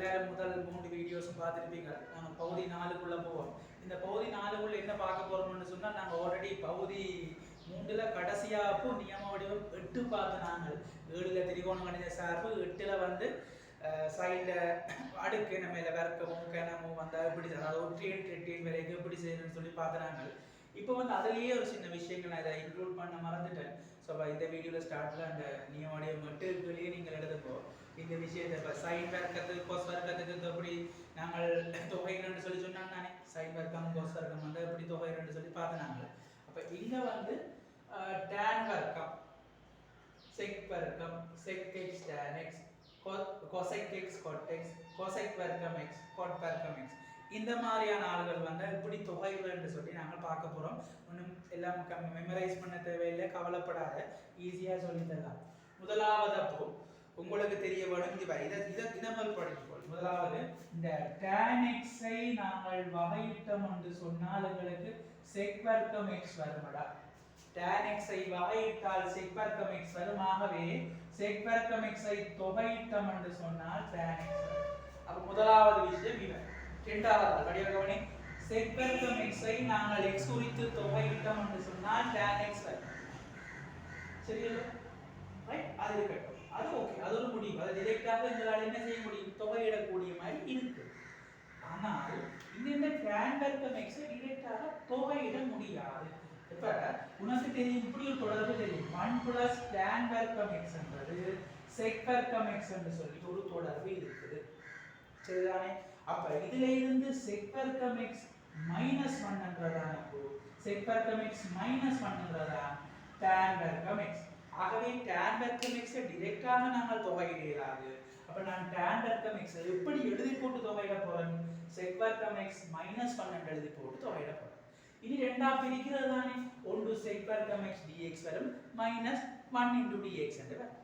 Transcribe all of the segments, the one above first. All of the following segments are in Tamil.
எல்லாரும் முதல் மூன்று வீடியோஸும் பார்த்துருப்பீங்க. நாங்கள் பகுதி நாலுக்குள்ளே போவோம். இந்த பகுதி நாலுக்குள்ள என்ன பார்க்க போறோம்னு சொன்னா நாங்க ஆல்ரெடி பகுதி மூன்றுல கடைசியா நியம வடிவம் எட்டு பார்த்து நாங்கள் ஏழுல திரிகோண கணித சார்பு எட்டுல வந்து சைடில் அடுக்கு நம்ம இதில் வர்க்கமும் கிணமும் வந்தால் எப்படி அதாவது ஒற்றியன் ரெட்டியன் விலைக்கு எப்படி செய்யணும்னு சொல்லி பார்க்குறாங்க. இப்போ வந்து அதுலேயே ஒரு சின்ன விஷயங்கள் நான் இதை இன்க்ளூட் பண்ண மறந்துட்டேன். ஸோ இந்த வீடியோவில் ஸ்டார்ட்ல அந்த நியமோடைய மட்டுக்குள்ளேயே நீங்கள் எழுதுப்போ இந்த விஷயத்தை இப்போ சைன் வர்க்கத்துக்கு கோஸ் வர்க்கத்துக்கு எப்படி நாங்கள் தொகைன்னு சொல்லி சொன்னாங்க தானே? சைன் வர்க்கம் கோஸ் வர்க்கம் வந்து எப்படி தொகைன்னு சொல்லி பார்த்தாங்க அப்போ இங்கே வந்து டேன் வர்க்கம் செக் வர்க்கம் sec x tan x cosec x cot x cosec வர்க்கம் எக்ஸ் கொட் வர்க்கம் எக்ஸ் இந்த மாதிரியான ஆளுகள் வந்து இப்படி தொகைகள்னு சொல்லி நாங்கள் பார்க்க போகிறோம் ஒன்றும் எல்லாம் மெமரைஸ் பண்ண தேவையில்லை கவலைப்படாத ஈஸியாக சொல்லி தரலாம் முதலாவது அப்போ உங்களுக்கு தெரிய வேணும் இது இதை இதை தினமல் படிப்போம் முதலாவது இந்த tan x ஐ நாங்கள் வகையிட்டோம் என்று சொன்னால் எங்களுக்கு செக் வர்க்கம் எக்ஸ் வருமடா. tan x ஐ வகையிட்டால் செக் வர்க்கம் எக்ஸ் வரும். ஆகவே செக் வர்க்கம் எக்ஸ் ஐ தொகையிட்டோம் என்று சொன்னால் tan x வரும். அப்ப முதலாவது விஷயம் இவன் இரண்டாவது வடிவ கவனி. செக் வர்க்கம் ஐ நாங்கள் x குறித்து தொகையிட்டோம் என்று சொன்னால் tan x வரும். சரியா? ரைட் அது இருக்கட்டும். அது ஓகே அது ஒரு முடிவு. அது டிரெக்டாக எங்களால் என்ன செய்ய முடியும்? தொகையிடக்கூடிய மாதிரி இருக்கு. ஆனால் இந்த இந்த tan வர்க்கம் டிரெக்டாக தொகையிட முடியாது. இப்போ உனக்கு தெரியும் இப்படி ஒரு தொடர்பு தெரியும். ஒன் பிளஸ் tan வர்க்கம் x என்பது செக் சொல்லி ஒரு தொடர்பு இருக்குது. சரிதானே? அப்போ இதுல இருந்து செக் வர்க்கம் மைனஸ் ஒன்ன்றதான் செக் வர்க்கம் மைனஸ் ஒன்ன்றதான் என்றதான்? Tan ஆகவே டேன் வர்க்கம் x டிரெக்டாக நாங்கள் தொகையிட இயலாது அப்ப நான் டேன் வர்க்கம் x எப்படி எழுதி போட்டு தொகையிட போறேன்? செக் வர்க்கம் x மைனஸ் ஒன் எழுதி போட்டு தொகையிட போறேன். இனி ரெண்டா பிரிக்கிறது தானே? ஒன்று செக் வர்க்கம் x dx வரும் மைனஸ் ஒன் இன்டு dx என்று வரும்.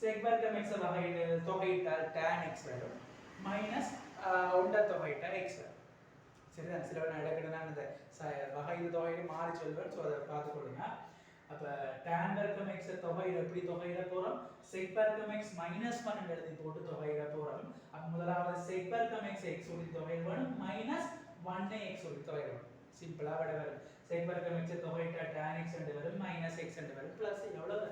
செக் வர்க்கம் x வகையிட தொகையிட்டால் tan x வரும் மைனஸ் ஒன்றை தொகையிட்டால் x வரும். சரிதான்? சில நான் இடக்கிட்ட நான் இந்த வகையில் தொகையில மாறி சொல்வேன் ஸோ அதை பார்த்துக்கொள்ளுங்க அப்போ tan வர்க்கம் x தொகையிட எப்படி தொகையிட போறோம். செக் வர்க்கம் x மைனஸ் ஒன் எழுதி போட்டு தொகையிட போறோம். அப்போ முதலாவது செக் வர்க்கம் x x தொகை வேணும். மைனஸ் ஒன்னை x சொல்லி தொகை வேணும். சிம்பிளா விட வரும் செக் வர்க்கம் x தொகையிட்டா tan x என்று வரும் மைனஸ் x என்று வரும். பிளஸ் எவ்வளவு?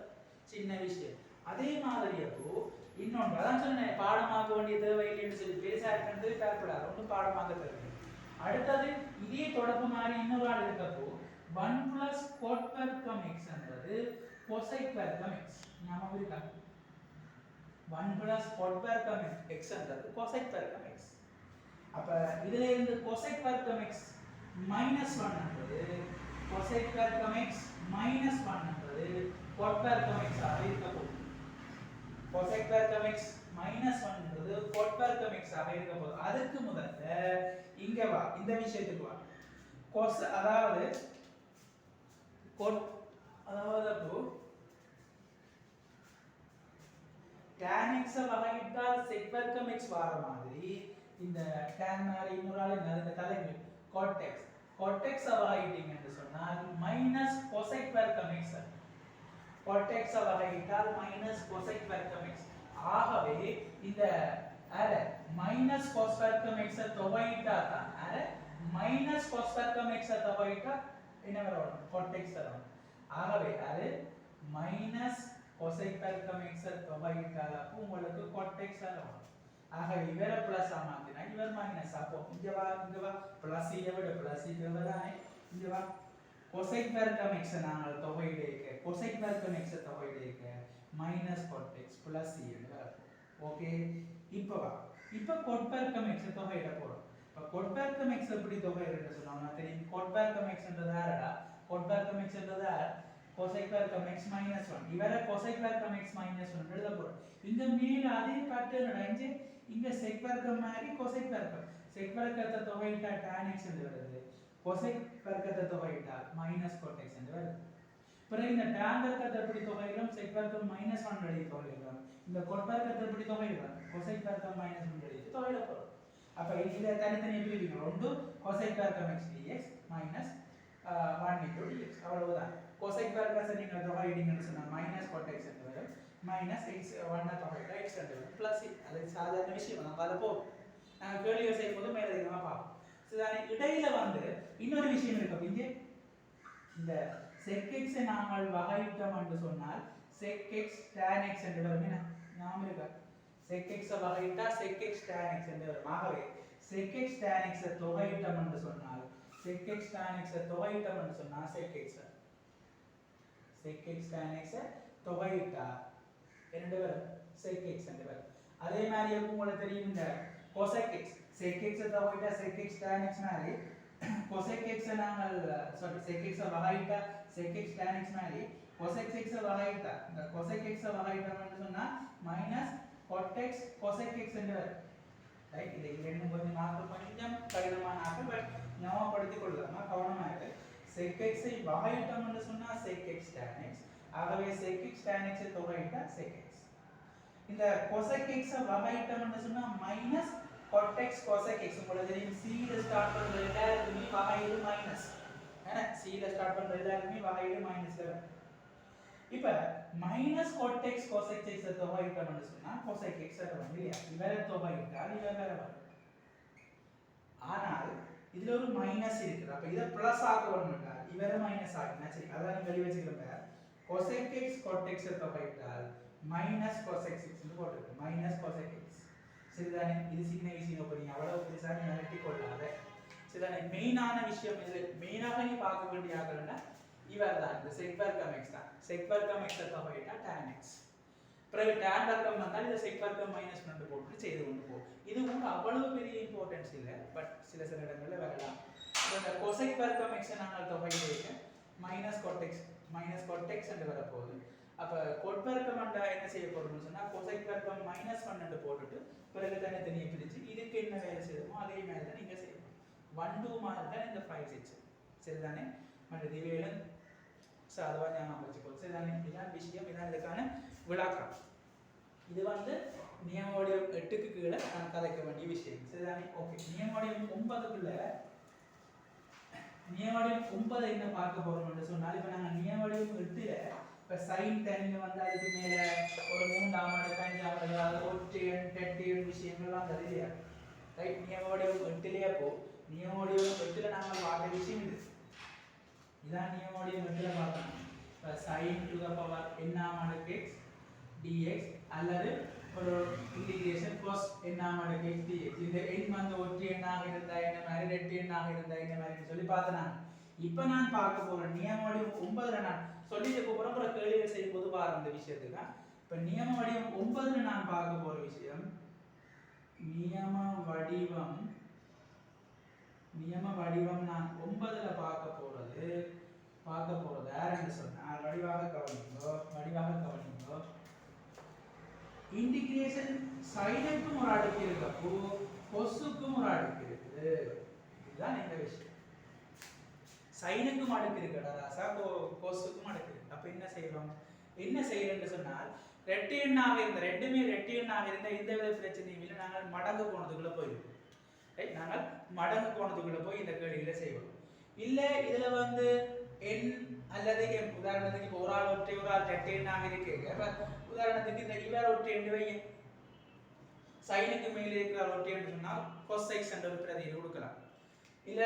சின்ன விஷயம். அதே மாதிரி அப்போ இன்னொன்று அதான் சொன்னேன் பாடமாக்க வேண்டிய தேவையில்லைன்னு சொல்லி பேசா இருக்கிறது பேர்படாது ஒன்றும் பாடமாக தேவை அடுத்தது இதே தொடர்பு மாதிரி இன்னொரு ஆள் இருக்கப்போ ஒன் பிளஸ் கோட் எக்ஸ் என்பது கொசைக் எக்ஸ் ஞாபகம் இருக்கா? ஒன் பிளஸ் கோட் எக்ஸ் என்றது கொசைக் எக்ஸ் அப்ப இதுல இருந்து கொசைக் எக்ஸ் மைனஸ் ஒன் என்பது கொசைக் எக்ஸ் மைனஸ் ஒன் என்பது கோட் எக்ஸ் ஆக இருக்க போகுது. கொசைக் எக்ஸ் மைனஸ் ஒன் என்பது கோட் எக்ஸ் ஆக இருக்க போகுது. அதுக்கு முதல்ல இங்க வா இந்த விஷயத்துக்கு வா. கொஸ் அதாவது கோட் அதாவது அப்போ tan x -அ வகையிட்டால் sec x வார மாதிரி இந்த tan மாதிரி இன்னொரு ஆள் என்ன இந்த தலைமை cot x cot x -அ வகையிட்டீங்கன்னு சொன்னால் மைனஸ் cosec வர்க்கம் x cot x வகையிட்டால் மைனஸ் cosec வர்க்கம் x. ஆகவே இந்த அரை மைனஸ் cos வர்க்கம் x தொகையிட்டா தான் அரை மைனஸ் cos வர்க்கம் x தொகையிட்டா என்ன வரும்? Cot வரும். ஆகவே அது மைனஸ் cosec வர்க்கம் x -அ தொகையிட்டால் அப்போ உங்களுக்கு cot வரும். ஆக இவரை பிளஸ் ஆமாத்தினா இவர் மைனஸ் அப்போ இங்க வா இங்க வா. பிளஸ் இதை விட பிளஸ் இதை தானே இங்க வா. Cosec வர்க்கம் x நாங்கள் தொகையிட இருக்க. வர்க்கம் x -அ தொகையிட மைனஸ் cot பிளஸ் இ ஓகே இப்போ வா. இப்போ கொட்பெருக்கம் வர்க்கம் தொகையிட போறோம். இப்போ cot எக்ஸ் எப்படி தொகை தொகையிடுன்னு சொன்னோம்னா தெரியும். cot எக்ஸ்ன்றது ஆரடா என்றது எக்ஸ்ன்றது ஆர் வர்க்கம் எக்ஸ் மைனஸ் ஒன் இவர வர்க்கம் x minus 1 இவரை cosec வர்க்கம் x minus 1 எழுத போகிறோம் இங்க மேல அதே பேட்டர்ன் அடைஞ்சு இங்கே sec மாதிரி cosec வர்க்கம் தொகையிட்டா tan எக்ஸ் என்று வருது. cosec வர்க்கத்தை தொகையிட்டா மைனஸ் cot என்று வருது. பிறகு இந்த tan வர்க்கத்தை எப்படி தொகையிடும் sec வர்க்கம் minus 1 எழுதி தொகையிடும் இந்த cot வர்க்கத்தை எப்படி தொகையிடும் cosec வர்க்கம் minus 1 எழுதி தொகையிட போகிறோம் அப்போ இதுல தனித்தனி பிரிவுங்க ஒன்று கொசைக் வர்க்கம் x dx minus one into dx அவ்வளவுதான் கொசைக் வர்க்கத்தை நீங்கள் தொகையிட்டீங்கன்னு சொன்னால் மைனஸ் கோட் எக்ஸ் என்று வரும் மைனஸ் எக்ஸ் ஒன்னை தொகையிட்டா எக்ஸ் என்று வரும் ப்ளஸ் அது சாதாரண விஷயம் நம்ம அதை போ நாங்கள் கேள்விகள் செய்யும் போது மேலதிகமாக பார்ப்போம் இடையில வந்து இன்னொரு விஷயம் இருக்கு இங்கே இந்த செக் எக்ஸை நாங்கள் வகையிட்டோம் என்று சொன்னால் செக் எக்ஸ் டேன் எக்ஸ் என்று வரும் என்ன ஞாபகம் இருக்கா செக்கெக்ஸை வகையிட்டா செக்கெக்ஸ் tan x என்று வரும். ஆகவே செக்கெக்ஸ் tan x ஐ என்று சொன்னால் செக்கெக்ஸ் tan x ஐ என்று சொன்னால் செக்கெக்ஸ் செக்கெக்ஸ் tan x ஐ தொகையிட்டா என்ன வரும். செக்கெக்ஸ் என்று வரும். அதே மாதிரி எப்போ உங்களுக்கு தெரியும் இந்த cosec x sec x தொகையிட்டா sec x tan x மாதிரி cosec x நாங்கள் சாரி sec x வகையிட்டா sec x tan x மாதிரி cosec x வகையிட்டா. இந்த cosec x ஐ வகையிட்டோம்னு சொன்னா minus cot x x cosec x right இது இரண்டு கொஞ்சம் நாட்கள் கொஞ்சம் கடினமான ஆக்கு பட் ஞாபகப்படுத்திக் கொள்ளலாம் கவனமா இருக்கு sec x ஐ வகையிட்டோம்னு சொன்னா sec x tan x. ஆகவே sec x tan x ஐ sec x. இந்த cosec x ஐ வகையிட்டோம்னு சொன்னா minus cot x x cosec x. உங்களுக்கு தெரியும் c ல ஸ்டார்ட் பண்ற எல்லாருக்குமே வகையில் மைனஸ் ஏன்னா c ல ஸ்டார்ட் பண்ற எல்லாருக்குமே வகையில் மைனஸ் வரும் இப்ப minus cot x cosec x தொகை தொகையிட்டோம்னு சொன்னா cosec x வரும் இல்லையா தொகை தொகையிட்டால் இவன் வேற வரும். ஆனால் இதுல ஒரு மைனஸ் இருக்குது. அப்ப இதை பிளஸ் ஆக வேணும்டா. இவரை மைனஸ் ஆகினா சரி? அதான் நீங்க வெளியே வச்சுக்கிறப்ப cosec x cot x தொகை தொகையிட்டால் மைனஸ் cosec x ன்னு போட்டுருக்கு மைனஸ் cosec x. சரிதானே? இது சின்ன விஷயம் அப்ப நீங்க அவ்வளவு பெருசா நீ நிறுத்தி கொள்ளாத சரிதானே? மெயினான விஷயம் இது மெயினாக நீ பார்க்க வேண்டிய ஆகலன்னா இவர் தான் இந்த செக் வர்க்கம் எக்ஸ் தான். செக் வர்க்கம் எக்ஸ் தொகையிட்டா டேன் எக்ஸ் பிறகு டேன் வர்க்கம் வந்தால் இந்த செக் வர்க்கம் மைனஸ் பண்ணிட்டு போட்டு செய்து கொண்டு போ. இது வந்து அவ்வளவு பெரிய இம்பார்ட்டன்ஸ் இல்லை பட் சில சில இடங்களில் வரலாம். இந்த கொசைக் வர்க்கம் எக்ஸ் நாங்கள் தொகையிட்டு மைனஸ் கொட்டெக்ஸ் மைனஸ் கொட்டெக்ஸ் என்று வரப்போகுது. அப்போ கொட்வர்க்கம் என்ன செய்ய போறோம்னு சொன்னால் கொசைக் வர்க்கம் மைனஸ் பன்னெண்டு போட்டுட்டு பிறகு தனி தனியை பிரித்து இதுக்கு என்ன வேலை செய்யணுமோ அதே மாதிரி தான் நீங்கள் செய்யணும். ஒன் டூ மாதிரி தான் இந்த ஃபைவ் சிக்ஸ் சரிதானே? மற்ற திவேலன் சாதுவா ஞாபகம் வச்சுக்கோ சரிதானே இதுதான் விஷயம் இதான் இதுக்கான விழாக்கம் இது வந்து நியமோடியம் எட்டுக்கு கீழே நான் கதைக்க வேண்டிய விஷயம். சரிதானே? ஓகே நியமோடியம் ஒன்பதுக்குள்ள நியமோடியம் ஒன்பதை என்ன பார்க்க போறோம்னு சொன்னால் இப்போ நாங்கள் நியமோடியம் எட்டுல இப்போ சைன் தனியில் வந்து அதுக்கு மேலே ஒரு மூன்றாம் ஆண்டு அஞ்சாம் ஆண்டு அது ஒற்றையன் டெட்டியன் விஷயங்கள்லாம் வந்தது ரைட் நியமோடியம் எட்டுலேயே போ நியமோடியம் எட்டுல நாங்கள் பார்த்த விஷயம் இது. இதான் நியமோடைய மெத்தில் பார்த்தோம் இப்போ சைன் டு த பவர் என்னாம் அடுக்கு எக்ஸ் டிஎக்ஸ் அல்லது ஒரு இன்டிகிரேஷன் cos என்ன அடுக்கு x இந்த எண் வந்து ஒற்றி எண்ணாக இருந்தா என்ன மாதிரி? ரெட்டு எண்ணாக இருந்தா என்ன மாதிரி சொல்லி பார்த்தேன் இப்போ நான் பார்க்க போகிறேன் நியம வடிவம் ஒன்பதுல நான் சொல்லிட்டு போறேன் அப்புறம் கேள்விகள் செய்யும் போது பாரு அந்த விஷயத்துக்கு இப்போ நியம வடிவம் ஒன்பதுல நான் பார்க்க போற விஷயம் நியம வடிவம் நியம வடிவம் நான் ஒன்பதுல பார்க்க போறது பார்க்க போறது. யாருன்னு சொன்னால் வடிவாக கவனிங்களோ வடிவாக கவனிங்களோ இன்டிகிரேஷன் சைனுக்கும் ஒரு அடுக்கு இருக்கப்போ கொசுக்கும் ஒரு அடுக்கு இருக்குது. இதுதான் இந்த விஷயம். சைனுக்கும் அடுக்கு இருக்கடா ராசா கொசுக்கும் அடுக்கு இருக்கு. அப்ப என்ன செய்யணும் என்ன செய்யறேன்னு சொன்னால் ரெட்டு எண்ணாக இருந்த ரெண்டுமே ரெட்டு எண்ணாக இருந்த எந்த வித பிரச்சனையும் இல்லை. நாங்கள் மடங்கு போனதுக்குள்ளே போயிடுவோம் ரைட் நாங்கள் மடங்கு போனதுக்குள்ளே போய் இந்த கேள்விகளை செய்வோம். இல்லை இதுல வந்து எண் அல்லது எம் உதாரணத்துக்கு இப்போ ஒரு ஆள் ஒற்றை ஒரு ஆள் ரெட்டை எண்ணாக இருக்கு உதாரணத்துக்கு இந்த இவர் ஒற்றை எண்ணு வைங்க சைனுக்கு மேலே இருக்கிற ஒற்றை எண்ணு சொன்னா கொசைக்ஸ் என்ற ஒரு பிரதியை கொடுக்கலாம் இல்ல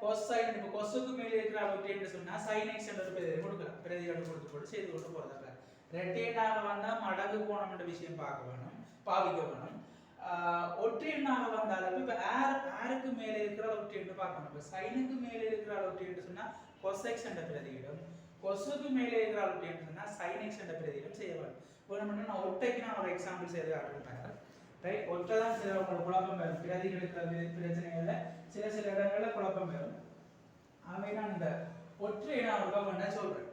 கொசைன் இப்போ கொசுக்கு மேலே இருக்கிற ஒற்றை எண்ணு சொன்னா சைனைக்ஸ் என்ற ஒரு பிரதியை கொடுக்கலாம் பிரதியோடு கொடுத்து போட்டு செய்து கொண்டு போறதப்ப ரெட்டை எண்ணாக வந்தா மடங்கு கோணம் என்ற விஷயம் பார்க்க வேணும் பாவிக்க வேணும் ஆஹ் ஒற்றை எண்ணாக வந்தாலும் இப்போ ஆர் ஆருக்கு மேலே இருக்கிற ஒற்றை எண்ணு பார்க்கணும் இப்போ சைனுக்கு மேலே இருக்கிற ஒற்றை எண்ணு சொன்னா கொசெக்ஸ் என்ற பிரதியிடும் கொசுக்கு மேலே இருக்கிற ஒற்றை எண்ணு சொன்னா சைனெக்ஸ் என்ற பிரதியிடம் செய்ய வேண்டும். வேணும்னா நான் ஒட்டைக்கு நான் ஒரு எக்ஸாம்பிள் செய்து காட்டுறேன் ரைட் ஒற்றை தான் சில உங்களுக்கு குழப்பம் வரும். பிரதிகள் இருக்கிற பிரச்சனைகள்ல சில சில இடங்கள்ல குழப்பம் வரும். ஆகவே நான் இந்த ஒற்றை நான் ஒரு பண்ண சொல்றேன்.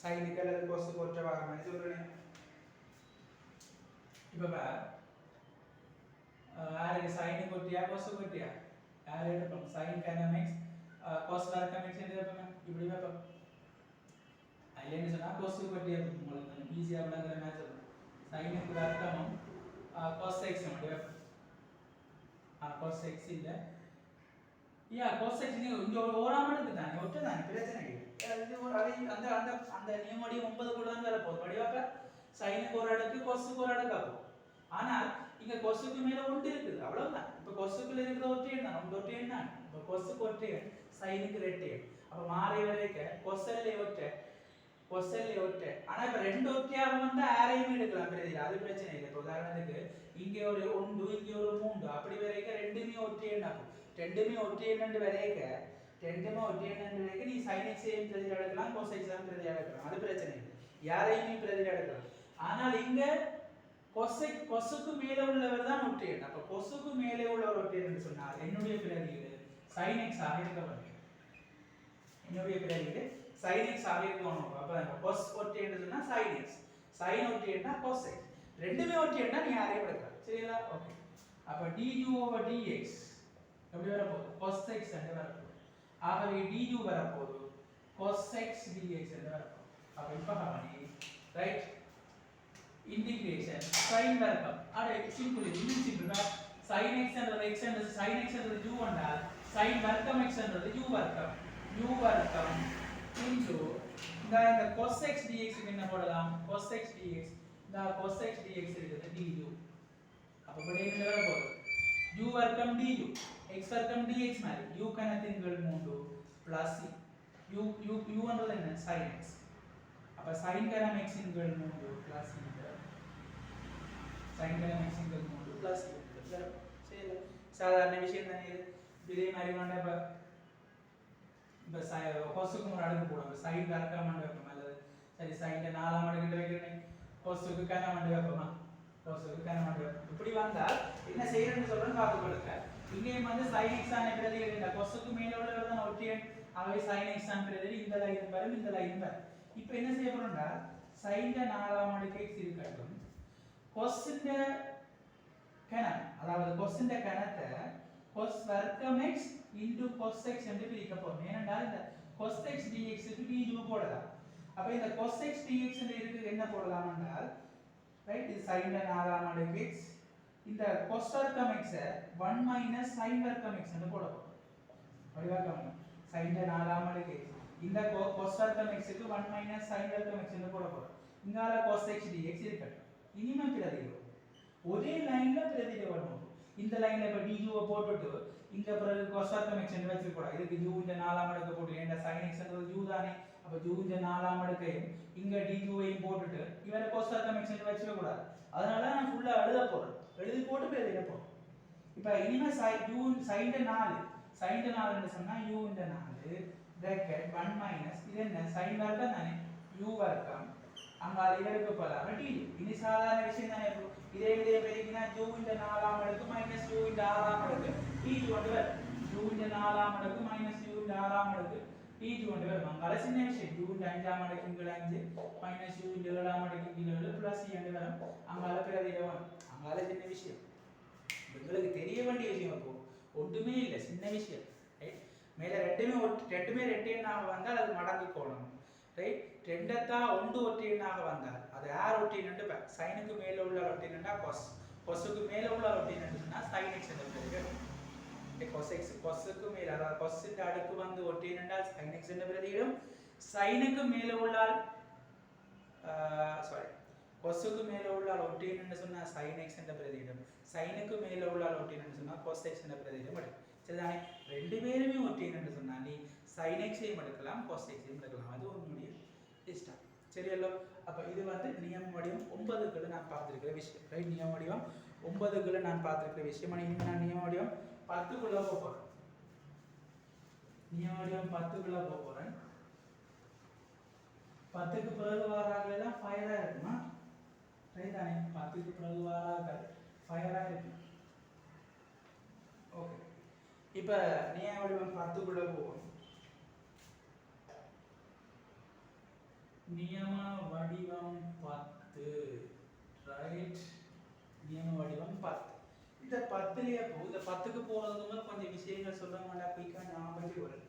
சைனுக்கு அல்லது கொசுக்கு ஒற்றை வாகனம் சொல்றேன். இப்போ யாருக்கு சைனு கொட்டியா கொசு கொட்டியா யார் எடுப்போம்? சைன் டைனமிக்ஸ் கொஸ் வர்க்கமிக்ஸ் என்று வைப்போம் இப்படி வைப்போம் அதில் என்ன சொன்னால் கொசு கொட்டியா உங்களுக்கு கொஞ்சம் ஈஸியாக விளங்குற மாதிரி சொல்லணும் சைனுக்கு அர்த்தமும் கொஸ் எக்ஸ் அப்படி ஆ கொஸ் எக்ஸ் இல்லை. யா கொஸ் எக்ஸ் நீ இங்கே ஒரு ஓராம இருக்கு தானே ஒற்றை தானே பிரச்சனை இல்லை. அது ஒரு அதை அந்த அந்த அந்த நியமடி ஒன்பது கூட தான் வரப்போகுது வடிவாக்க சைனுக்கு ஒரு அடுக்கு கொசுக்கு ஒரு அடுக்கு ஆகும் ஆனால் இங்க கொசுக்கு மேல ஒன்று இருக்குது. அவ்வளவுதான். இப்ப கொசுக்குள்ள இருக்கிற ஒற்றையன் தான். ஒன்று ஒற்றையன் தான் இப்ப கொசுக்கு ஒற்றையன் சைனுக்கு ரெட்டையன் அப்ப மாறி வரைக்க கொசல்ல ஒற்ற கொசல்ல ஒற்ற. ஆனா இப்ப ரெண்டு ஒற்றையாக வந்து யாரையுமே எடுக்கலாம் பிரதியில். அது பிரச்சனை இல்லை. இப்ப உதாரணத்துக்கு இங்க ஒரு ஒன்று இங்க ஒரு மூன்று அப்படி வரைக்க ரெண்டுமே ஒற்றை ரெண்டுமே ஒற்றை வரைக்க ரெண்டுமே ஒற்றை வரைக்க நீ சைனெக்ஸையும் பிரதியில் எடுக்கலாம் கொசைக்ஸையும் பிரதியில் எடுக்கலாம். அது பிரச்சனை இல்லை. யாரையுமே பிரதியில் எடுக்கலாம். ஆனால் இங்க கொசை கொசுக்கு மேலே உள்ளவர் தான் ஒற்றையன் அப்ப கொசுக்கு மேலே உள்ளவர் ஒற்றையன் சொன்னார் சொன்னால் என்னுடைய பிரதியீடு சைன் x ஆக இன்னொரு எப்படி ஆகிட்டு sin x ஆக இருக்கணும் அப்ப கொஸ் ஒற்றையன் என்று சொன்னா sin x sin ஒற்றையன்னா cos x ரெண்டுமே ஒற்றையன்னா நீ யாரையும் எடுக்கலாம் சரிங்களா? ஓகே அப்போ டியூ ஓவர் டிஎக்ஸ் எப்படி வரப்போகுது? கொஸ் எக்ஸ் என்று வரப்போகுது. ஆகவே டியூ வரப்போகுது. கொஸ் எக்ஸ் டிஎக்ஸ் என்று வரப்போகுது. அப்போ இப்போ கவனி ரைட் இன்டிகிரேஷன் sin வர்க்கம் அட சிம்பிள் இது இன்னும் சிம்பிள் sin x என்றது x என்றது sin x என்றது u என்றால் sin வர்க்கம் x என்றது u வர்க்கம் u வர்க்கம் into இந்த இந்த cos x dx க்கு என்ன போடலாம்? cos x dx. இந்த cos x dx இருக்குது du அப்ப இப்படி என்ன வர போகுது u வர்க்கம் du x வர்க்கம் dx மாதிரி u கணத்தின்கள் மூன்று 3 பிளஸ் u u u என்றது என்ன? sin x. அப்ப sin கரம் x இன் கீழ் 3 பிளஸ் இந்த sin கரம் x இன் கீழ் 3 பிளஸ் சரி சாதாரண விஷயம் தானே இது. இதே மாதிரி வேண்டாம் இப்போ இப்ப கொசுக்கு ஒரு அடுக்கு போடுவோம் சைன் வர்க்கம் மண்டு வைப்போம்? அல்லது சரி சைடில் நாலாம் அடுக்கிட்ட வைக்கிறேன். கொசுக்கு கன மண்டு வைப்போமா? கொசுக்கு கன மண்டு வைப்போம்? இப்படி வந்தால் என்ன செய்யறேன்னு சொல்றேன்னு பார்த்து கொடுக்க இங்கேயும் வந்து சைன் எக்ஸான் பிரதி இந்த கொசுக்கு மேலே உள்ளவர் தான் ஒட்டியன் ஆகவே சைன் எக்ஸான் பிரதி இந்த லைன் வரும் இந்த லைன் வரும். இப்போ என்ன செய்ய போறோம்னா சைன்ல நாலாம் அடுக்கை எக்ஸ் இருக்கட்டும். கொஸ்டின் கணம் அதாவது கொசுண்ட கணத்தை கொஸ் வர்க்கம் x இன்டு கொஸ் x என்று பிரிக்க போறோம் ஏனென்றால் இந்த கொஸ் x dx க்கு du போடலாம் அப்ப இந்த கொஸ் x dx ல இருக்கு என்ன போடலாம் என்றால் ரைட் இது sin ல நாலாம் அடுக்கு x இந்த கொஸ் வர்க்கம் x ஐ 1 மைனஸ் sin வர்க்கம் x என்று போட போறோம் வடிவா கவனி sin ல நாலாம் அடுக்கு x. இந்த கொஸ் வர்க்கம் x க்கு 1 மைனஸ் sin வர்க்கம் x என்று போட போறோம் இங்கால கொஸ் x dx இருக்கட்டும் இனிமே பிரதியிடும் ஒரே லைன்ல பிரதியிட வரணும் இந்த லைன்ல இப்ப டியூவை போட்டுட்டு இங்க பிறகு கொஸ்டார்க்கம் எக்ஸ்டெண்ட் வச்சு கூட இதுக்கு u இந்த நாலாம் அடுக்கு போட்டு ஏன்டா சைன் x என்றது u தானே? அப்ப u இந்த நாலாம் அடுக்கையும் இங்க டியூவையும் போட்டுட்டு இவரை கொஸ்டார்க்கம் எக்ஸ்டெண்ட் வச்சுக்க கூடாது. அதனால நான் ஃபுல்லா எழுத போறேன். எழுதி போட்டு பிரதியிட போறேன். இப்ப இனிமே sin u sin ல 4 sin ல 4 ன்னு சொன்னா? U இந்த 4 bracket 1 மைனஸ் இது என்ன? சைன் வர்க்கம் தானே? யூ வர்க்கம் அங்க இவருக்கு பதிலாக டி இனி சாதாரண விஷயம் தானே இப்போ இதே இதே பெருக்கினா ஜூ இந்த நாலாம் அடுக்கு மைனஸ் யூ இந்த ஆறாம் அடுக்கு டி ஜூ கொண்டு வரும் ஜூ இந்த நாலாம் அடுக்கு மைனஸ் யூ இந்த ஆறாம் அடுக்கு டி ஜூ கொண்டு வரும் அங்கால சின்ன விஷயம் ஜூ இந்த அஞ்சாம் அடுக்கு கீழ் அஞ்சு மைனஸ் யூ இந்த ஏழாம் அடுக்கு கீழ் ஏழு பிளஸ் என்று வரும் அங்கால பிறகு ஒன் அங்கால சின்ன விஷயம் உங்களுக்கு தெரிய வேண்டிய விஷயம் இப்போ ஒன்றுமே இல்லை சின்ன விஷயம் ரைட் மேல ரெண்டுமே ஒட்டு ரெண்டுமே ரெண்டு எண்ணாக வந்தால் அது மடங்கு கோணம் ரைட் ரெண்டத்தா ஒன்று ஒட்டியனாக வந்தால் அது ஏர் ஒட்டினு சைனுக்கு மேல உள்ள ஒட்டினா கொஸ் கொசுக்கு மேல உள்ள ஒட்டினா சைன் எக்ஸ் என்று கொஸ் எக்ஸ் கொசுக்கு மேல அதாவது கொஸ்ஸின் அடுக்கு வந்து ஒட்டினால் சைன் எக்ஸ் என்ற பிரதியிடும் சைனுக்கு மேல உள்ளால் சாரி கொசுக்கு மேல உள்ளால் ஒட்டின்னு சொன்னா சைன் எக்ஸ் என்ற பிரதியிடும் சைனுக்கு மேல உள்ளால் ஒட்டின்னு சொன்னா கொஸ் எக்ஸ் என்ற பிரதியிடும் எடுக்கும் சரிதானே ரெண்டு பேருமே ஒட்டின்னு சொன்னா நீ சைன் எக்ஸையும் எடுக்கலாம் கொஸ் எக்ஸையும் எடுக்கலாம். அது உன்னுடைய இஷ்டம் சரியல்லோ அப்போ இது வந்து நியம வடிவம் ஒன்பதுக்குள்ள நான் பார்த்துருக்கிற விஷயம். ரைட் நியம வடிவம் ஒன்பதுக்குள்ள நான் பார்த்துருக்கிற விஷயம். ஆனால் நான் நியம வடிவம்? பத்துக்குள்ள போக போகிறேன் நியம வடிவம் பத்துக்குள்ள போக போகிறேன் பத்துக்கு பிறகு வாராக எல்லாம் இருக்குமா? ரைட் தானே? பத்துக்கு பிறகு வாராக ஃபயராக இருக்கும்? ஓகே இப்ப நியம வடிவம் பத்துக்குள்ள போவோம் நியம வடிவம் பத்து. ரைட் நியம வடிவம் பத்து. இந்த பத்துலயே போ இந்த பத்துக்கு போறதுக்கு முதல் கொஞ்சம் விஷயங்கள் சொல்ல மாட்டா குயிக்கா ஞாபகம் வரும்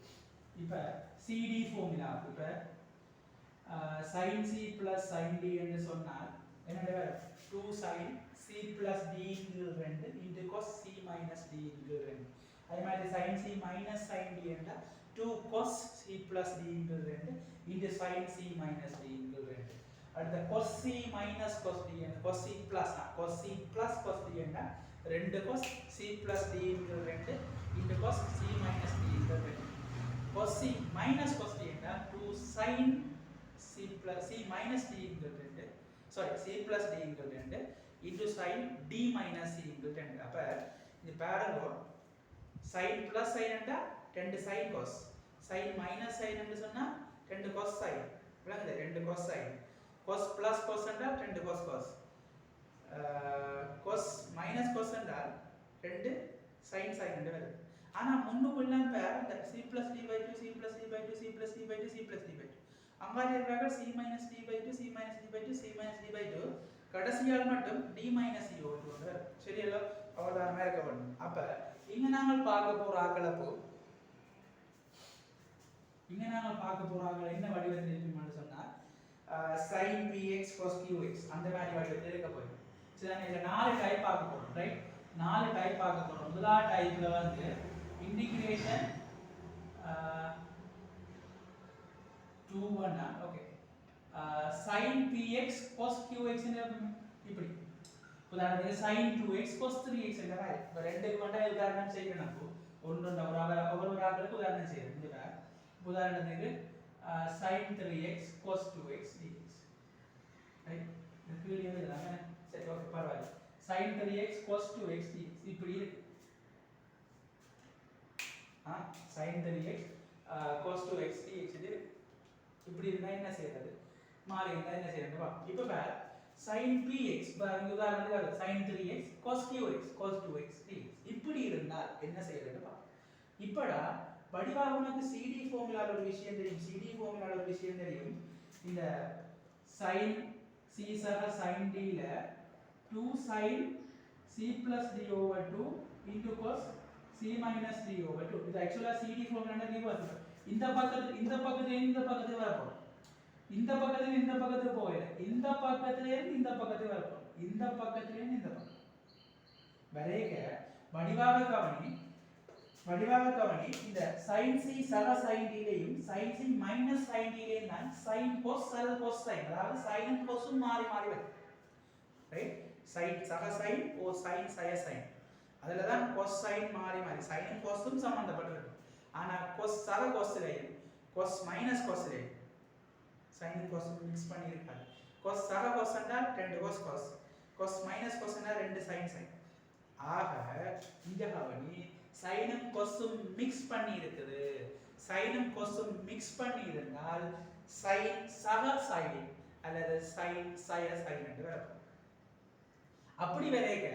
இப்ப சிடி ஃபார்முலா இப்ப sine C plus sine D என்று சொன்னால் என்னோட two sine C plus D ரெண்டு into cos C minus D ரெண்டு. அதே மாதிரி sin c மைனஸ் sin d என்றால் டூ cos c பிளஸ் டி ரெண்டு இன்டு sin c மைனஸ் டி ரெண்டு அடுத்த cos c minus cos d and cos c plus ah, cos c plus cos d என்ன ரெண்டு cos c plus d equal ரெண்டு into cos c minus d equal ரெண்டு cos c minus cos d என்ன 2 sin c plus c minus d equal ரெண்டு sorry c plus d equal ரெண்டு into sin d minus c equal ரெண்டு அப்ப இது பாருங்க சைன் ப்ளஸ் சைன்ண்டா ரெண்டு sine cos sine minus sine சைன்னு சொன்னால் ரெண்டு காஸ் சைன் விளங்குது ரெண்டு காஸ் சைன் காஸ் ப்ளஸ் காஸ்ண்டா ரெண்டு காஸ் காஸ் காஸ் மைனஸ் காஸ்ண்டா ரெண்டு சைன் சைன் ரெண்டு வருது ஆனால் முன்னுக்குள்ள இப்போ இந்த C plus D by two C plus D by two C plus D by two C plus D by two அம்பாரி இருக்காக C minus D by two C minus D by two C minus D by two கடைசியால் மட்டும் டி மைனஸ் இ ஓட்டு சரியெல்லாம் அவ்வளோதானமாக இருக்க வேண்டும் அப்போ இங்க நாங்கள் பார்க்க போற ஆக்களப்போ இங்க நாங்கள் பார்க்க போற ஆக்கள் என்ன வடிவத்தில் இருக்குமான்னு சொன்னால் சைன் px cos qx. அந்த மாதிரி வடிவத்தில் இருக்க போகுது சரி நாங்க நாலு டைப் பார்க்க போறோம் ரைட் நாலு டைப் பார்க்க போறோம். முதலாவது டைப்ல வந்து இன்டிகிரேஷன் டூ ஒன்னா okay sin px cos qx ன்னு இப்படி உதாரணத்துக்கு sin 2x cos 3x என்ற மாதிரி இப்போ ரெண்டுக்கு மட்டும் உதாரணம் செய்யணும் அப்போ. ஒன்று ஒரு ஆக ஒவ்வொரு ஒரு ஆக்களுக்கு உதாரணம் செய்யணும். இந்த மாதிரி. உதாரணத்துக்கு அஹ், sin 3x cos 2x dx. Right இந்த கீழே எழுதலாம் சரி ஓகே பரவாயில்ல. sin 3x cos 2x dx. இப்படி இருக்கு. ஆ sine three x cos two x dx இப்படி இருந்தால் என்ன செய்யறது? மாறி இருந்தால் என்ன செய்யறது? இப்போ பார். Sin px பாருங்க உதாரணத்துக்கு sin 3x cos qx cos 2x dx இப்படி இருந்தால் என்ன செய்யறதுன்னு வா இப்படா வடிவாக உனக்கு CD ஃபார்முலால ஒரு விஷயம் தெரியும். CD ஃபார்முலால ஒரு விஷயம் தெரியும். இந்த sin c சக sin d ல 2 sin c plus d over 2 into cos c minus d over 2 இது ஆக்சுவலா CD ஃபார்முலா ரிவர்ஸ் இந்த பக்கத்து இந்த பக்கத்துல இந்த பக்கத்துக்கு வரப்போம் இந்த பக்கத்துல இந்த பக்கத்துக்கு போகல. இந்த பக்கத்துல இருந்து இந்த பக்கத்துக்கு வரப்போம் இந்த பக்கத்துல இருந்து இந்த பக்கம். வரையக வடிவாக கவனி வடிவாக கவனி இந்த சைன் சி சக sine d sine C minus sine sin தான் சைன் கோஸ் சர கோஸ் சைன் அதாவது சைன் கோஸும் மாறி மாறி வருது. ரைட் சைன் சக சைன் ஓ சைன் சய சைன் அதுல தான் கொஸ் சைன் மாறி மாறி sin உம் cos ஆனால் கொஸ் ஆனா cos கொஸ் மைனஸ் லையும் சைன் minus மிக்ஸ் பண்ணியிருக்காரு. இருக்காது சக cos ரெண்டு cos cos cos minus cos ரெண்டு சைன் சைன் ஆக இங்க கவனி சைனும் கொசும் மிக்ஸ் பண்ணி இருக்குது சைனும் கொசும் மிக்ஸ் பண்ணி இருந்தால் சைன் சக சைன் அல்லது சைன் சய சைன் என்று வரப்போம் அப்படி வரைக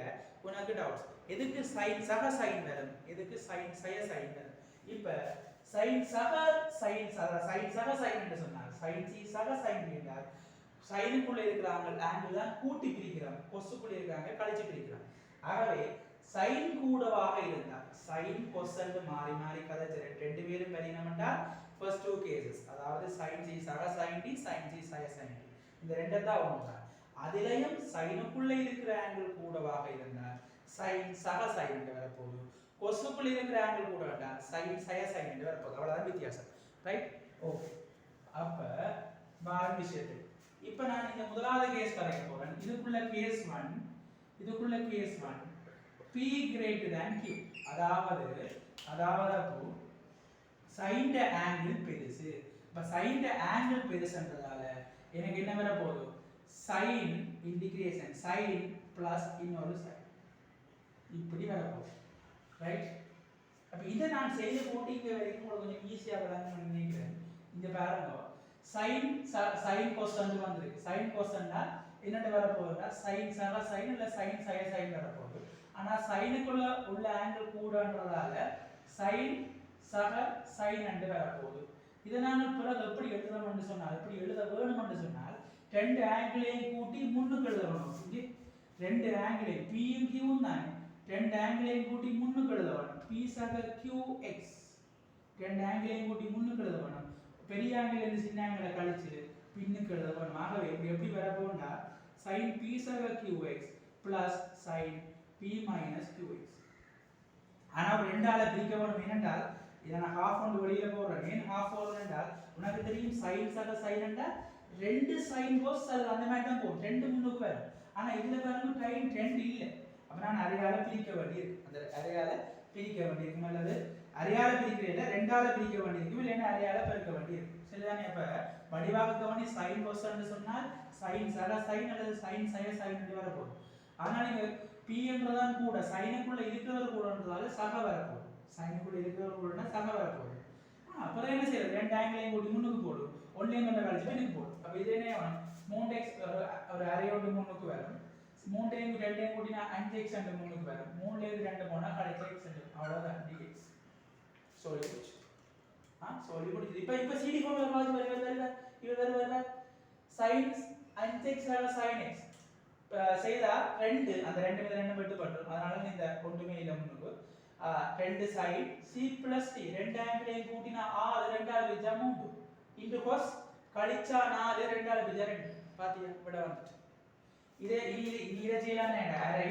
உனக்கு டவுட்ஸ் எதுக்கு சைன் சக சைன் வரும்? எதுக்கு சைன் சய சைன் வரும்? இப்போ சைன் சக சைன் சக சைன் சக சைன் என்று சொன்னார். சைன் சி சக சைன் என்றார். சைனுக்குள்ள இருக்கிறாங்க ஆங்கிள் தான் கூட்டி பிரிக்கிறாங்க. கொசுக்குள்ள இருக்காங்க கழிச்சு பிரிக்கிறாங்க ஆகவே சைன் கூடவாக இருந்தால் சைன் கொசன் மாறி மாறி கதை ரெண்டு பேரும் வெளியினமெண்டா ஃபர்ஸ்ட் டூ கேசஸ் அதாவது சைன் சி சக சைன் டி சைன் சி சக சைன் டி இந்த ரெண்டும் தான் ஒன்று. அதிலையும் சைனுக்குள்ள இருக்கிற ஆங்கிள் கூடவாக இருந்தால் சைன் சக சைன் வரப்போகுது கொசுக்குள்ள இருக்கிற ஆங்கிள் கூட வேண்டாம் சைன் சய சைன் என்று வரப்போகுது அவ்வளோதான் வித்தியாசம். ரைட் ஓகே அப்போ பாரம் விஷயத்துக்கு இப்போ நான் இந்த முதலாவது கேஸ் வரைய போகிறேன் இதுக்குள்ள கேஸ் ஒன் இதுக்குள்ள case one P greater than Q அதாவது அதாவது அப்போ சைன்ட ஆங்கிள் பெருசு. இப்போ சைன்ட ஆங்கிள் பெருசுன்றதால எனக்கு என்ன வர போகுது? சைன் இன்டிகிரேஷன் சைன் பிளஸ் இன்னொரு சைன் இப்படி வர போதும் ரைட் அப்போ இதை நான் செய்து போட்டிங்க வரைக்கும் உங்களுக்கு கொஞ்சம் ஈஸியாக விளங்கணும்னு நினைக்கிறேன் இந்த பாருங்க சைன் சைன் கொஸ்டன் வந்துருக்கு. சைன் கொஸ்டன்னா என்னட்டு வர போகுதுன்னா சைன் சக சைன் இல்லை சைன் சய சைன் வர போகுது ஆனால் சைனுக்குள்ள உள்ள ஆங்கிள் கூடன்றதால சைன் சக சைன் அண்டு வர போகுது இதை நான் பிறகு எப்படி எழுதணும்னு சொன்னால் எப்படி எழுத வேணும்னு சொன்னால் ரெண்டு ஆங்கிளையும் கூட்டி முன்னுக்கு எழுதணும். ரெண்டு ஆங்கிளையும் பியும் கியூவும் தானே. ரெண்டு ஆங்கிளையும் கூட்டி முன்னுக்கு எழுத வேணும் பி சக கியூ எக்ஸ் ரெண்டு ஆங்கிளையும் கூட்டி முன்னுக்கு எழுத வேணும் பெரிய ஆங்கிள் இருந்து சின்ன ஆங்கிளை கழிச்சு பின்னுக்கு எழுத வேணும் ஆகவே இப்படி எப்படி வர சைன் sin p சக qx x sin sine P minus ஆனா ஒரு ரெண்டால பிரிக்க வேணும் ஏனென்றால் இதை நான் ஹாஃப் ஒன்று வெளியில் போடுறேன். ஏன் ஹாஃப் போடுறேன் என்றால் உனக்கு தெரியும் சைன் சக சைன் என்றால் ரெண்டு சைன் போஸ் அது அந்த மாதிரி தான் போகும். ரெண்டு முன்னுக்கு வரும். ஆனால் இதில் பாருங்க டைம் ரெண்டு இல்லை. அப்படின்னா நான் அரையால பிரிக்க வேண்டியிருக்கு. அந்த அரையால பிரிக்க வேண்டியிருக்கும் அல்லது அரையால பிரிக்கிறீங்க ரெண்டால பிரிக்க வேண்டியிருக்கும் இல்லைன்னா அரையால பெருக்க வேண்டியிருக்கும்? சரிதானே? இப்ப வடிவாக கவனி சைன் கோஸ்ன்னு சொன்னால் சைன் சர சைன் அல்லது சைன் சய சைன் வரப்போகுது ஆனா நீங்க பி என்றதான் கூட சைனுக்குள்ள இருக்கிறவர் கூடன்றதால சக வரப்போகுது சைனுக்குள்ள இருக்கிறவர் கூடனா சக வரப்போகுது அப்புறம் என்ன செய்யறது? ரெண்டு ஆங்கிளையும் கூட்டி முன்னுக்கு போடும். ஒன்லையும் கொண்ட கழிச்சு பின்னுக்கு போடும். அப்ப இது என்ன ஆகும்? மூணு எக்ஸ் ஒரு அரை முன்னுக்கு வரும். மூன்றையும் ரெண்டையும் கூட்டினா அஞ்சு எக்ஸ் ரெண்டு மூணுக்கு வரும். மூணுலேருந்து ரெண்டு போனால் கடைசி எக்ஸ் ரெண்டு அவ்வளவுதான். டிஎக்ஸ் சொல்லி போச்சு ஆ சொல்லி முடிஞ்சது இப்போ இப்போ சிடி ஃபார்முலா காலேஜ் வருது வேறு இவர் வேறு வேறு சைன்ஸ் அஞ்சு எக்ஸ் சைன் எக்ஸ் செய்தா ரெண்டு. அந்த ரெண்டு மீது ரெண்டு மட்டும் வெட்டுப்பட்டுரும். அதனால இந்த ஒன்றுமே இல்லை முன்னுக்கு. ரெண்டு சைன் சி பிளஸ் டி ரெண்டு ஆங்கிளையும் கூட்டினா ஆறு ரெண்டாவது விஜா மூன்று. இன்டு கோஸ் கழிச்சா நாலு ரெண்டாவது விஜா ரெண்டு. பாத்தியா? விட வந்துட்டு. இதே இது இதை செய்யலாம் அரை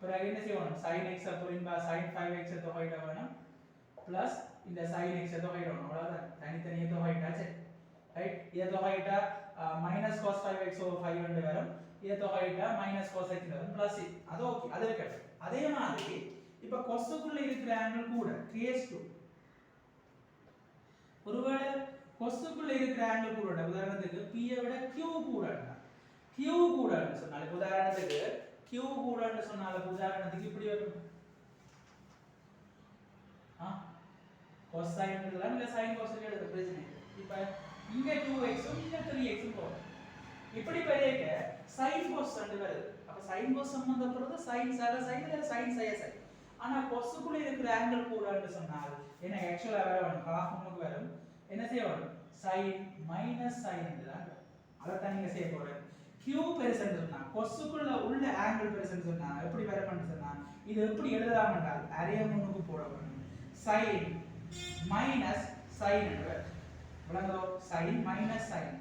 பிறகு என்ன செய்யணும்? Sin x புரியும்பா sin 5x தொகையிட வேணும். பிளஸ் இந்த sin x தொகையிடணும். அவ்வளவுதான். தனித்தனியே தொகையிட்டா சரி ரைட் இதை தொகையிட்டா மைனஸ் cos 5x over 5 வந்து வரும். இதை தொகையிட்டா மைனஸ் cos x வரும். பிளஸ் அது ஓகே அது இருக்கு அதே மாதிரி இப்ப கொசுக்குள்ள இருக்கிற ஆங்கிள் கூட கேஸ் 2 ஒருவேளை கொசுக்குள்ள இருக்கிற ஆங்கிள் கூட உதாரணத்துக்கு p ஐ விட q கூட கியூ கூடன்னு சொன்னால உதாரணத்துக்கு கியூ கூடன்னு சொன்னால உதாரணத்துக்கு இப்படி வரும் கொசைன் இருக்கலாம் எழுதலாம் இல்ல sin cosine எழுத பிரச்சனை? இல்லை. இப்ப இங்க 2x உம் இங்க 3x உம் போகும். இப்படி பெரியக்க சைன் கொஸ் ரெண்டு வருது. அப்ப சைன் கொஸ் சம்பந்தப்படுறது சைன் சார சைன் இல்ல சைன் சைய sin ஆனா கொசுக்குள்ள இருக்கிற ஆங்கிள் கூடன்னு சொன்னால் என்ன ஆக்சுவலா வேற வேணும் half முன்னுக்கு வரும். என்ன செய்ய வேணும் சைன் மைனஸ் சைன் தான் அதைத்தான் நீங்க செய்ய போறேன். கியூ பெருசுன்னு சொன்னா கொசுக்குள்ள உள்ள ஆங்கிள் பெருசுன்னு சொன்னா எப்படி வரணும்னு சொன்னா இது எப்படி எழுதலாம் என்றால் நிறைய முன்னுக்கு போட வேணும் சைன் மைனஸ் சைன் விளங்கோ சைன் மைனஸ் சைன்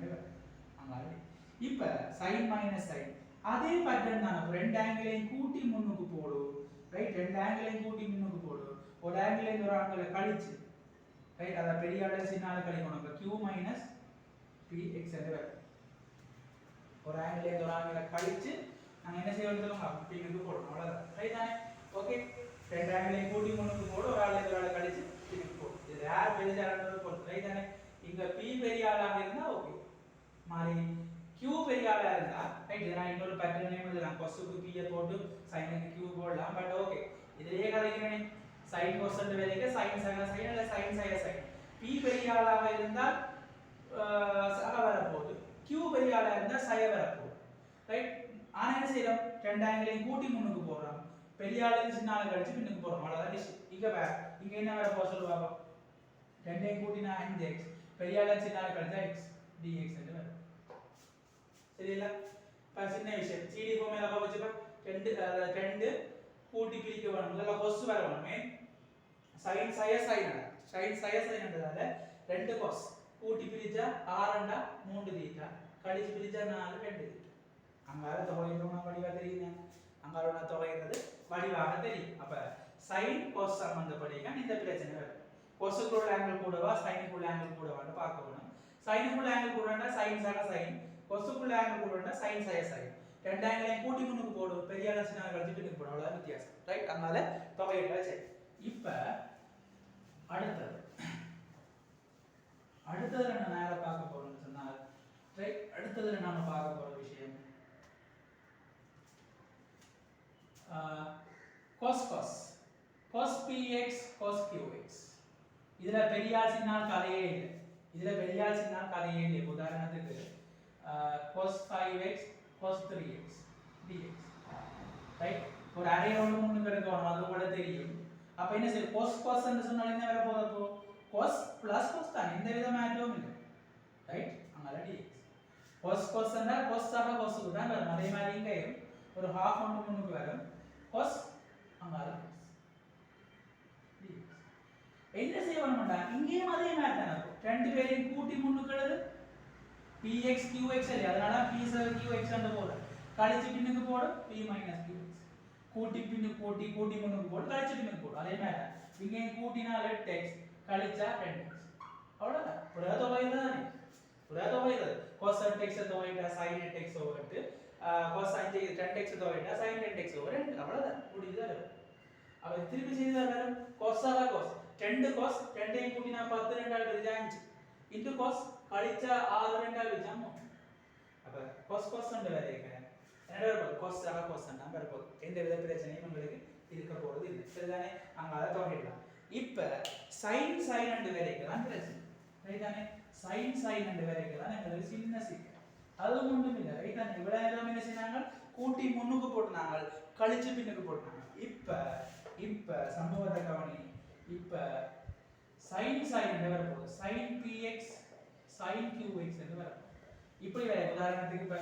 இப்ப சைன் மைனஸ் சைன் அதே பேட்டர்ன் தான். ரெண்டு ஆங்கிளையும் கூட்டி முன்னுக்கு போடு. ரைட் ரெண்டு ஆங்கிளையும் கூட்டி முன்னுக்கு போடு. ஒரு ஆங்கிளையும் ஒரு ஆங்கிளை கழிச்சு. ரைட் அதை பெரிய ஆள சின்ன ஆள கழிக்கணும். கியூ மைனஸ் மைனஸ் எக்ஸ் என்று ஒரு ஆங்கிள் ஒரு ஆங்கிளை கழிச்சு நாங்க என்ன செய்ய வேண்டியது பின்னுக்கு போடணும். அவ்வளவுதான். ரைட் தானே? ஓகே ரெண்டு ஆங்கிளையும் கூட்டி முன்னுக்கு போடு. ஒரு ஆளை ஒரு ஆளை கழிச்சு பின்னுக்கு போடும் இது யார் பெரிய ஆளுன்றது பொறுத்து. ரைட் தானே? இங்க பி பெரிய ஆளாக இருந்தா ஓகே மாறி கியூ பெரிய ஆளா இருந்தா ரைட் இதை நான் இன்னொரு பேட்டர்ன் நேம் எழுதலாம். கொசுக்கு p போட்டு சைனுக்கு கியூ போடலாம். பட் ஓகே இதுலயே கதைக்கிறேனே. சைன் கொசன் வேலைக்கு சைன் சக சைன் இல்ல சைன் சய சைன் பி பெரிய ஆளாக இருந்தால் வர போகுது. கியூ q பெரிய ஆளா இருந்தா சய வரப்போகுது. ரைட் ஆனால் என்ன செய்யறோம் ரெண்டு ஆங்கிளையும் கூட்டி முன்னுக்கு போடுறோம் பெரிய ஆளு சின்ன ஆளு கழிச்சு பின்னுக்கு போடுறோம் அவ்வளோதான் டிஷ் இங்க வே இங்க என்ன வேற போக சொல்லுவாங்க ரெண்டையும் கூட்டினா அஞ்சு எக்ஸ் பெரிய ஆளு சின்ன ஆளு கழிச்சா எக்ஸ் டிஎக்ஸ் என்று வரும். சரியில்ல? இப்போ சின்ன விஷயம். சிடி எல்லாம் வச்சுப்பா ரெண்டு ரெண்டு கூட்டி பிரிக்க வேணும். முதல்ல கொஸ் வர வேணுமே. சைன் சய சைன் சைன் சய சைன் ரெண்டு கொஸ் கூட்டி பிரிச்சா ஆறண்டா மூன்று தீட்டா கழிச்சு பிரிச்சா நாலு ரெண்டு தீட்டா அங்கால தொகையிடணும் வடிவா தெரியுங்க அங்காரோட தொகைகிறது வடிவாக தெரியும் அப்ப சைன் கோஸ் சம்பந்தப்படிக்க இந்த பிரச்சனை வரும் கொசுக்குள்ள ஆங்கிள் கூடவா சைனுக்குள்ள ஆங்கிள் கூடவான்னு பார்க்க போகணும் சைனுக்குள்ள ஆங்கிள் கூடனா சைன் சாக சைன் கொசுக்குள்ள ஆங்கிள் கூடனா சைன் சாய சைன் ரெண்டு ஆங்கிளையும் கூட்டி முன்னுக்கு போடும் பெரிய ஆளு கழிச்சு பின்னுக்கு போடும் அவ்வளவுதான் வித்தியாசம் ரைட் அதனால தொகையிடல சரி இப்ப அடுத்தது அடுத்ததுல நான் நேர பார்க்க போறோம்னு சொன்னால் ரைட் அடுத்ததுல நாம பார்க்க போற விஷயம் cos cos cos px cos qx. இதுல பெரியார் சின்னால் கதையே இல்லை. இதுல பெரியார் சின்னால் கதையே இல்லை. இப்ப உதாரணத்துக்கு ஆஹ், cos 5x cos 3x dx. Right ஒரு அரை ஒன்று மூணு கிடைக்கும் அது கூட தெரியும். அப்போ என்ன செய்யும்? cos cos ன்னு சொன்னால் என்ன வேற போதப்போ அப்போ cos plus cos தான் எந்த வித மாற்றமும் இல்லை ரைட் அங்கால dx cos cos ன்னா cos ஆக cos க்கு தான் வரும் அதே மாதிரி இங்கேயும் ஒரு half ஒன்று முன்னுக்கு வரும் cos அங்கால cos. dx. என்ன செய்யணும்டா இங்கேயும் அதே மாதிரி தான் இருக்கும் ரெண்டு பேரையும் கூட்டி முன்னுக்கு எழுது px qx இல்லை அதனால p சக qx அந்த போடு கழிச்சு பின்னுக்கு போடு p மைனஸ் qx கூட்டி பின்னு கூட்டி கூட்டி முன்னுக்கு போடு கழிச்சு பின்னுக்கு போடு அதே மாதிரி தான் இங்கேயும் கூட்டினா 8x கழிச்சா ரெண்டு அவ்வளோதான் ஒரே தொகை தானே புரியாத தொகையிறது cos 10x தொகையிட்டா sin 8x over 8 cos sin 10x தொகையிட்டா sin 10x over 2 அவ்வளவுதான் முடியுதா அப்ப திருப்பி செய்தா வரும் cos ஆக cos. 2 cos 2 ஐயும் கூட்டினா 10 ரெண்டால் பெருஜா 5 into cos கழிச்சா 6 ரெண்டால் பெருஜா 3 அப்ப cos cos ன்னு வேற இருக்கு என்னடா இருக்கும் cos ஆக cos எந்த வித பிரச்சனையும் உங்களுக்கு இருக்க போகிறது இல்லை சரிதானே அங்கே அதை தொகையிடலாம் இப்ப சைன் சைன் ரெண்டு வேலைக்கு தான் பிரச்சனை ரைட்டானே சைன் சைன் ரெண்டு வேலைக்கு தான் எங்களுக்கு சின்ன சிக்கல் அது ஒன்றும் இல்லை. ரைட்டானே இவ்வளோ நேரம் என்ன செய்றாங்க கூட்டி முன்னுக்கு போட்டுனாங்க. கழிச்சு பின்னுக்கு போட்டுனாங்க. இப்போ இப்போ சம்பவத்தை கவனி. இப்போ சைன் சைன் என்ன வரப்போகுது. sin சைன் sin எக்ஸ் என்று வரப்போகுது. இப்படி வேற உதாரணத்துக்கு இப்ப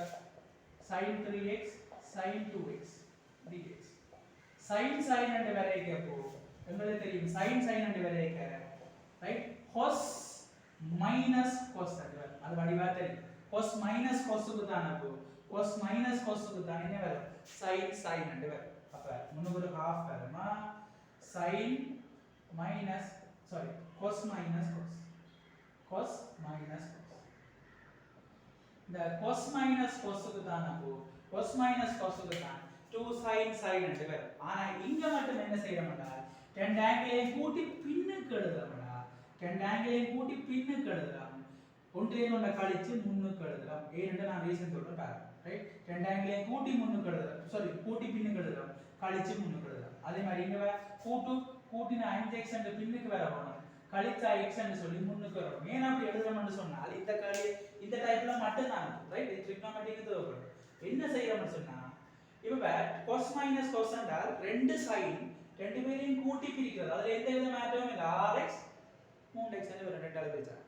sin 3x sin 2x dx sin sin என்று வேலைக்கு போகும் உங்களுக்கு தெரியும் sin sin என்று வரையக்க ரைட் cos minus cos என்று வரும் அது வடிவா தெரியும் cos minus cos க்கு தான் அப்போ cos minus cos க்கு தான் என்ன வரும் sin sin என்று வரும் அப்ப முன்னுக்கு ஒரு half வருமா sin minus sorry cos minus cos cos minus cos இந்த cos minus cos க்கு தான் அப்போ cos minus cos க்கு தான் 2 sin sin என்று வரும் ஆனா இங்க மட்டும் என்ன செய்யறோம்னா ரெண்டு ஆங்கிளையும் கூட்டி பின்னுக்கு எழுதுறோம்டா ரெண்டு ஆங்கிளையும் கூட்டி பின்னுக்கு எழுதுறோம் ஒன்றையும் ஒன்றை கழிச்சு முன்னுக்கு எழுதுறோம் ஏன்னு நான் ரீசன் சொல்றேன் பாருங்க. ரைட் ரெண்டு ஆங்கிளையும் கூட்டி முன்னுக்கு எழுதுறோம் சாரி கூட்டி பின்னுக்கு எழுதுறோம் கழிச்சு முன்னுக்கு எழுதுறோம் அதே மாதிரி இங்க வேற கூட்டு கூட்டின அஞ்சு எக்ஸ் அண்ட் பின்னுக்கு வேற போகணும். கழிச்சா எக்ஸ் சொல்லி முன்னுக்கு வரணும். ஏன் அப்படி எழுதுறோம்னு சொன்னால் இந்த களி இந்த டைப்ல மட்டும்தான் ரைட் இது தேவைப்படும் என்ன செய்யறோம்னு சொன்னா இப்ப cos மைனஸ் cos என்றால் ரெண்டு சைன் ரெண்டு பேரையும் கூட்டி பிரிக்கிறது. அதுல எந்த வித மாற்றமும் இல்லை. Rx 3x என்று ஒரு ரெண்டாவது பிரிச்சாங்க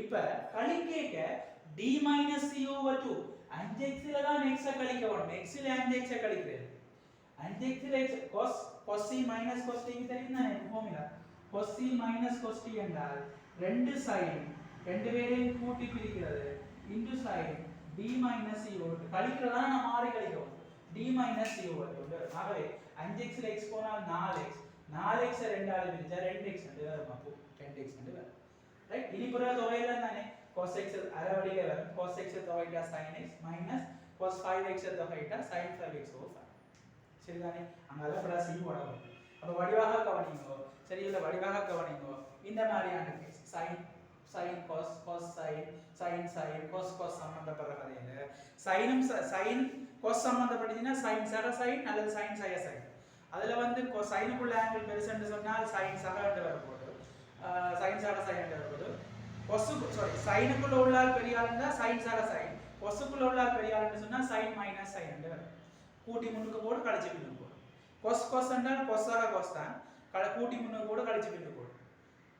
இப்ப கழிக்க d மைனஸ் c ஓவர் 2 அஞ்சு எக்ஸ்ல தான் x கழிக்க வேணும் x ல அஞ்சு x கழிக்கிறது. அஞ்சு எக்ஸ்ல x cos cos c minus cos t க்கு தெரியும்? தானே formula cos c minus cos t என்றால் ரெண்டு சைன் ரெண்டு பேரையும் கூட்டி பிரிக்கிறது. இன்டு சைன் d மைனஸ் c ஓவர் கழிக்கிறதா? நம்ம ஆறு கழிக்கிறோம். D மைனஸ் c ஓவர் ஆகவே 5x ல x போனால் 4x 4x -ஐ ரெண்டால பிரிச்சா 2x என்று வரும் அப்போ 2x என்று வரும் ரைட் இனி புற தொகையில தானே cos x அரை வழியில வரும் cos x தொகையிட்டா sin x minus cos 5x தொகையிட்டா sin 5x ஓவர் 5 சரிதானே அங்க பிளஸ் c போடணும் அப்ப வடிவாக கவனிங்கோ சரி இல்ல வடிவாக கவனிங்கோ இந்த மாதிரியான case sin sin cos cos sine sin sin cos cos சம்பந்தப்படுற கதையில சைனும் சைன் cos சம்பந்தப்பட்டுச்சுன்னா சைன் சக சைன் அல்லது சைன் சய சைன். அதில் வந்து சைனுக்குள்ள ஆங்கிள் பெருசுன்னு சொன்னால் சைன் சக என்று வரப்போகுது. sin சக sin என்று வரப்போகுது. கொசுக்கு சாரி சைனுக்குள்ள உள்ள ஆள் பெரிய ஆள் இருந்தா சக சைன். கொசுக்குள்ள உள்ளால் ஆள் பெரிய ஆள்னு மைனஸ் sin என்று வரும். கூட்டி முன்னுக்கு போடு கழிச்சு பின்னுக்கு போடு. கொஸ் கொஸ் என்றால் கொஸ்ஸாக கொஸ் தான். கட கூட்டி முன்னுக்கு போடு கழிச்சு பின்னுக்கு போடு.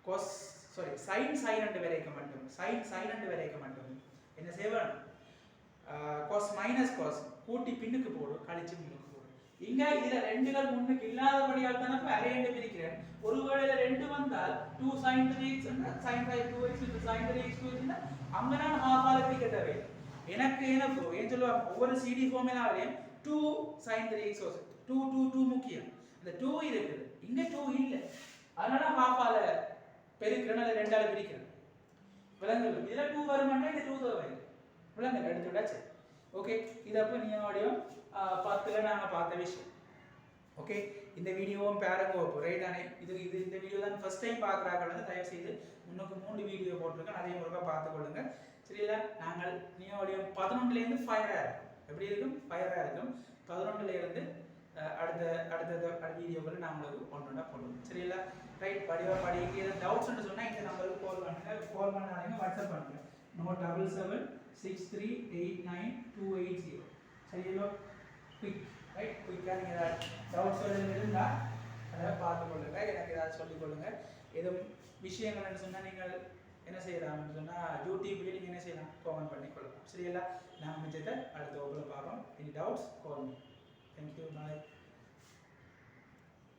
கொஸ் சாரி சைன் சைலண்ட் என்று வரைக்க மட்டும் சைன் சைலண்ட் என்று வரைக்க மட்டும் என்ன செய்வேன்? காஸ் மைனஸ் காஸ் கூட்டி பின்னுக்கு போடும் கழிச்சு முன்னுக்கு போடும் இங்க இதுல ரெண்டுகள் முன்னுக்கு இல்லாதபடியால் தானே இப்ப அரை ரெண்டு பிரிக்கிறேன். ஒருவேளை ரெண்டு வந்தால் two sine three x sine five two x sine three x two அங்க நான் ஹாஃப் ஆல பிரிக்க தேவையில்லை எனக்கு எனக்கு ஏன் சொல்லுவாங்க? ஒவ்வொரு CD ஃபார்முலாவிலையும் two sine three x two two two முக்கியம். இந்த டூ இருக்குது. இங்க டூ இல்லை. அதனால ஹாஃப் பெருக்கிறேன் அல்லது ரெண்டால பிரிக்கிறேன். விலங்குகள். இதில் டூ வருமானா இது டூ தேவை விலங்குகள் எடுத்து விடாச்சு ஓகே இது அப்போ நீங்களுடையும் பத்துல நாங்கள் பார்த்த விஷயம். ஓகே இந்த வீடியோவும் பேரங்க வைப்போம் ரைட்டானே இது இது இந்த வீடியோ தான் ஃபர்ஸ்ட் டைம் பார்க்குறாங்க தயவு செய்து முன்னுக்கு மூணு வீடியோ போட்டிருக்கேன். அதையும் ஒருக்கா பார்த்துக்கொள்ளுங்க சரிங்களா நாங்கள் நீங்களுடைய பதினொன்றுலேருந்து ஃபயராக இருக்கும். எப்படி இருக்கும்? ஃபயராக இருக்கும். பதினொன்றுலேருந்து அடுத்த அடுத்த வீடியோவில் நான் உங்களுக்கு ஒன்று ஒன்றா போடுவோம் சரிங்களா ரைட் படிவா படிக்க ஏதாவது டவுட்ஸ்னு சொன்னால் இந்த நம்பருக்கு கால் பண்ணுங்கள் கால் பண்ணாதீங்க வாட்ஸ்அப் பண்ணுங்கள் no double seven six three eight nine two eight zero சரிங்களா? குயிக் ரைட் குயிக்காக நீங்கள் ஏதாவது டவுட்ஸ் இருந்தால் அதை பார்த்து கொள்ளுங்கள் எனக்கு ஏதாவது சொல்லிக் கொள்ளுங்கள் எதுவும் விஷயங்கள்னு சொன்னால் நீங்கள் என்ன செய்யலாம்னு சொன்னால் யூடியூப்லேயே நீங்கள் என்ன செய்யலாம்? கமெண்ட் பண்ணி கொள்ளலாம். சரிங்களா? நான் மிச்சத்தை அடுத்த ஒவ்வொரு பார்ப்போம். Any doubts call me thank you bye